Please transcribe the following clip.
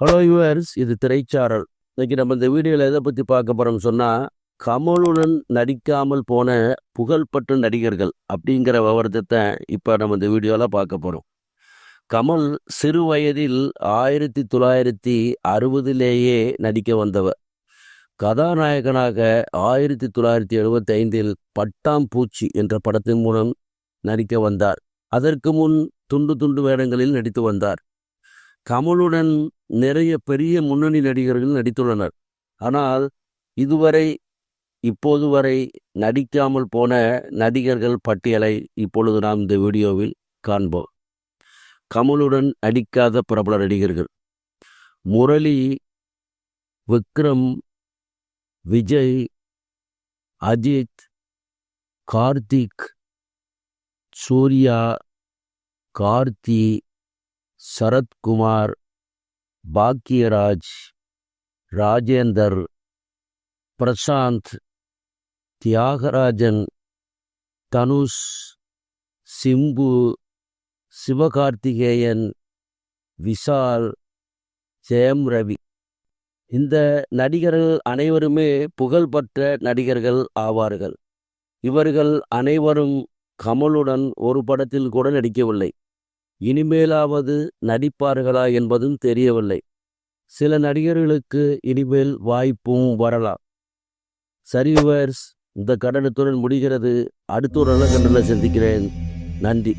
Hello viewers இது திரைச்சாரல். இன்னைக்கு நம்ம இந்த வீடியோவில் எதை பற்றி பார்க்க போகிறோம்னு சொன்னால் கமலுடன் நடிக்காமல் போன புகழ்பெற்ற நடிகர்கள் அப்படிங்கிற விவரத்தை இப்போ நம்ம இந்த வீடியோவில் பார்க்க போகிறோம் கமல் சிறு வயதில் ஆயிரத்தி தொள்ளாயிரத்தி அறுபதிலேயே நடிக்க வந்தவர் கதாநாயகனாக ஆயிரத்தி தொள்ளாயிரத்தி எழுபத்தி ஐந்தில் பட்டாம்பூச்சி என்ற படத்தின் மூலம் நடிக்க வந்தார். அதற்கு முன் துண்டு துண்டு வேடங்களில் நடித்து வந்தார். கமலுடன் நிறைய பெரிய முன்னணி நடிகர்கள் நடித்துள்ளனர். ஆனால் இதுவரை இப்போது வரை நடிக்காமல் போன நடிகர்கள் பட்டியலை இப்பொழுது நாம் இந்த வீடியோவில் காண்போம். கமலுடன் நடிக்காத பிரபல நடிகர்கள். முரளி விக்ரம் விஜய் அஜித் கார்த்திக் சூர்யா கார்த்தி சரத்குமார் பாக்கியராஜ் ராஜேந்தர் பிரசாந்த் தியாகராஜன் தனுஷ் சிம்பு சிவகார்த்திகேயன் விஷால் ஜெயம் ரவி இந்த நடிகர்கள் அனைவருமே புகழ்பெற்ற நடிகர்கள் ஆவார்கள். இவர்கள் அனைவரும் கமலுடன் ஒரு படத்தில் கூட நடிக்கவில்லை. இனிமேலாவது நடிப்பார்களா என்பதும் தெரியவில்லை. சில நடிகர்களுக்கு இனிமேல் வாய்ப்பும் வரலாம். சரி இந்த கடனத்துடன் முடிகிறது. அடுத்த ஒரு நல்ல கண்டனில் சந்திக்கிறேன். நன்றி.